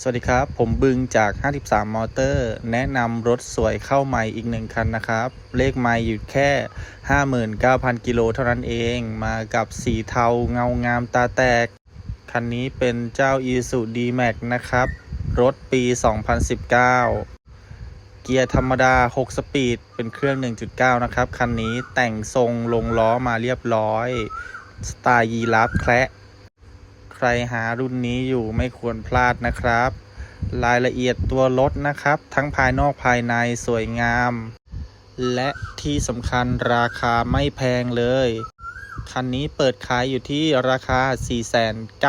สวัสดีครับ ผมบึงจาก 53 มอเตอร์ แนะนำรถสวยเข้าใหม่อีกหนึ่งคันนะครับ เลขไม่อยู่แค่ 59,000 กิโลเท่านั้นเอง มากับสีเทาเงางามตาแตก คันนี้เป็นเจ้า i s u D-Max นะครับ รถปี 2019 เกียร์ธรรมดา 6 สปีด เป็นเครื่อง 1.9 นะครับ คันนี้แต่งทรงลงล้อมาเรียบร้อย สไตล์ยีราฟแคระ รหารุ่นนี้อยู่ไม่ควรพลาดนะครับ รายละเอียดตัวรถนะครับ ทั้งภายนอกภายในสวยงาม และที่สำคัญราคาไม่แพงเลย คันนี้เปิดขายอยู่ที่ราคา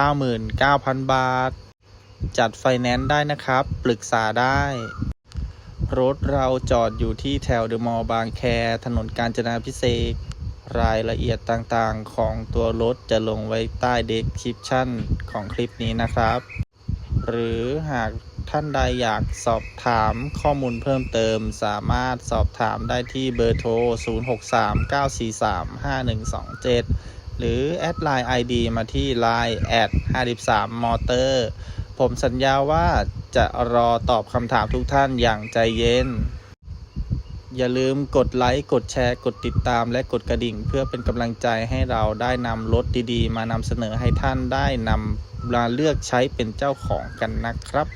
499,000 บาท จัดไฟแนนซ์ได้นะครับ ปรึกษาได้ รถเราจอดอยู่ที่แถวเดอะมอลล์บางแคถนนกาญจนาพิเศษ รายละเอียดต่างๆ ของตัวรถจะลงไว้ใต้ description ของคลิปนี้นะครับ หรือหากท่านใดอยากสอบถามข้อมูลเพิ่มเติม สามารถสอบถามได้ที่เบอร์โทร 0639435127 หรือแอดไลน์ ID มาที่ Line แอด53 Motor ผมสัญญาว่าจะรอตอบคำถามทุกท่านอย่างใจเย็น อย่าลืมกดไลค์ กดแชร์ กดติดตาม และกดกระดิ่ง เพื่อเป็นกำลังใจให้เราได้นำรถดีๆ มานำเสนอให้ท่านได้นำมาเลือกใช้เป็นเจ้าของกันนะครับ